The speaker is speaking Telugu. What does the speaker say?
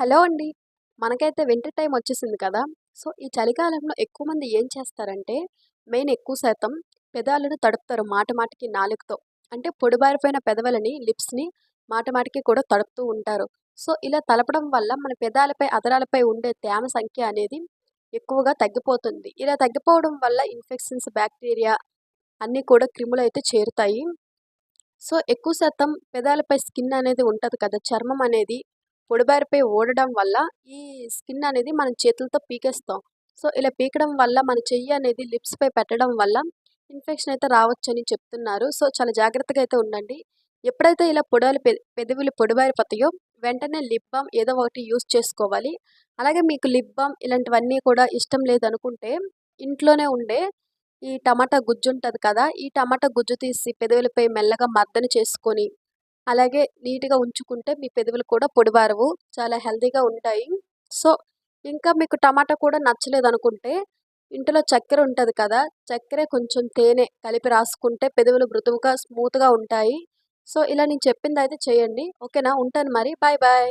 హలో అండి. మనకైతే వింటర్ టైం వచ్చేసింది కదా! సో, ఈ చలికాలంలో ఎక్కువ మంది ఏం చేస్తారంటే, మెయిన్ ఎక్కువ శాతం పెదాలను తడుపుతారు మాట మాటకి నాలుకతో. అంటే పొడిబారిపోయిన పెదవులని, లిప్స్‌ని మాట మాటకి కూడా తడుపుతూ ఉంటారు. సో, ఇలా తలపడం వల్ల మన పెదాలపై, అదరాలపై ఉండే తేమ సంఖ్య అనేది ఎక్కువగా తగ్గిపోతుంది. ఇలా తగ్గిపోవడం వల్ల ఇన్ఫెక్షన్స్, బ్యాక్టీరియా అన్నీ కూడా క్రిములు అయితే చేరుతాయి. సో, ఎక్కువ శాతం పెదాలపై స్కిన్ అనేది ఉంటుంది కదా! చర్మం అనేది పొడిబారిపై ఊడడం వల్ల ఈ స్కిన్ అనేది మనం చేతులతో పీకేస్తాం. సో, ఇలా పీకడం వల్ల మన చెయ్యి అనేది లిప్స్‌పై పెట్టడం వల్ల ఇన్ఫెక్షన్ అయితే రావచ్చని చెప్తున్నారు. సో, చాలా జాగ్రత్తగా అయితే ఉండండి. ఎప్పుడైతే ఇలా పొడవలు పెదవులు పొడిబారిపోతాయో వెంటనే లిప్ బామ్ ఏదో ఒకటి యూజ్ చేసుకోవాలి. అలాగే మీకు లిప్ బామ్ ఇలాంటివన్నీ కూడా ఇష్టం లేదనుకుంటే ఇంట్లోనే ఉండే ఈ టమాటా గుజ్జు ఉంటుంది కదా! ఈ టమాటా గుజ్జు తీసి పెదవులపై మెల్లగా మర్దన చేసుకొని, అలాగే నీట్‌గా ఉంచుకుంటే మీ పెదవులు కూడా పొడిబారవు. చాలా హెల్తీగా ఉంటాయి. సో, ఇంకా మీకు టమాటా కూడా నచ్చలేదు అనుకుంటే ఇంట్లో చక్కెర ఉంటుంది కదా! చక్కెర కొంచెం తేనె కలిపి రాసుకుంటే పెదవులు మృదువుగా, స్మూత్‌గా ఉంటాయి. సో, ఇలా నేను చెప్పింది అయితే చేయండి. ఓకేనా? ఉంటాను మరి. Bye bye.